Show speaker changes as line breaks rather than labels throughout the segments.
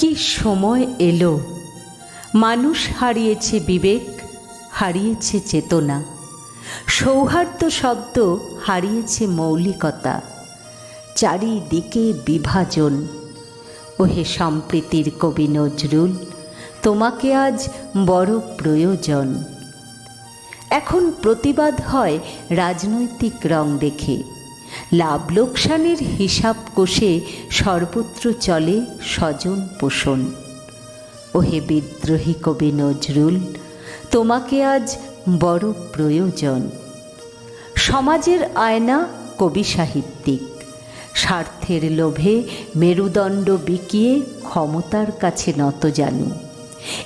কি সময় এলো? মানুষ হারিয়েছে বিবেক, হারিয়েছে চেতনা। সৌহার্দ্য শব্দ হারিয়েছে মৌলিকতা। চারিদিকে বিভাজন। ওহে সম্প্রীতির কবি নজরুল, তোমাকে আজ বড় প্রয়োজন। এখন প্রতিবাদ হয় রাজনৈতিক রং দেখে। লাভ লোকসানের হিসাব কষে সর্বত্র চলে স্বজন পোষণ। ওহে বিদ্রোহী কবি নজরুল, তোমাকে আজ বড় প্রয়োজন। সমাজের আয়না কবি সাহিত্যিক, স্বার্থের লোভে মেরুদণ্ড বিকিয়ে ক্ষমতার কাছে নত জানু।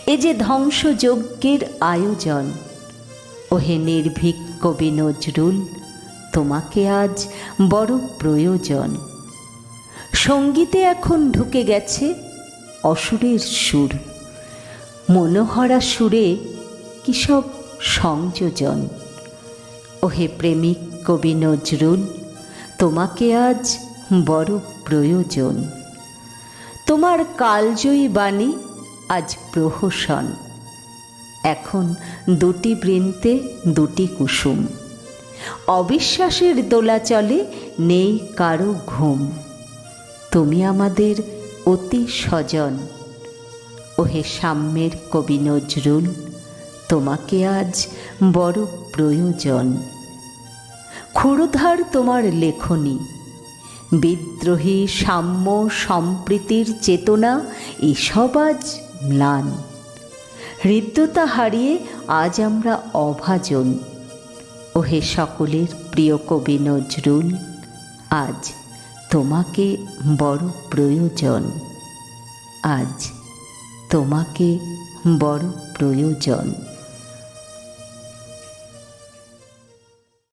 এ যে ধ্বংসযজ্ঞের আয়োজন। ওহে নির্ভীক কবি নজরুল তোমাকে আজ বড় প্রয়োজন। সঙ্গীতে এখন ঢুকে গেছে অসুরের সুর। মনোহরা সুরে কি সব সংযোজন। ওহে প্রেমিক কবি নজরুল, তোমাকে আজ বড় প্রয়োজন। তোমার কালজয়ী বাণী আজ প্রহসন। এখন দুটি বৃন্তে দুটি কুসুম। অবিশ্বাসের দোলাচলে নেই কারও ঘুম। তুমি আমাদের অতি স্বজন। ওহে সাম্যের কবি নজরুল, তোমাকে আজ বড় প্রয়োজন। ক্ষুরধার তোমার লেখনী, বিদ্রোহী সাম্য সম্প্রীতির চেতনা, এসব আজ ম্লান। হৃদ্যতা হারিয়ে আজ আমরা অভাজন। ওহে সকলের প্রিয় কবি নজরুল আজ তোমাকে বড় প্রয়োজন। আজ তোমাকে বড় প্রয়োজন।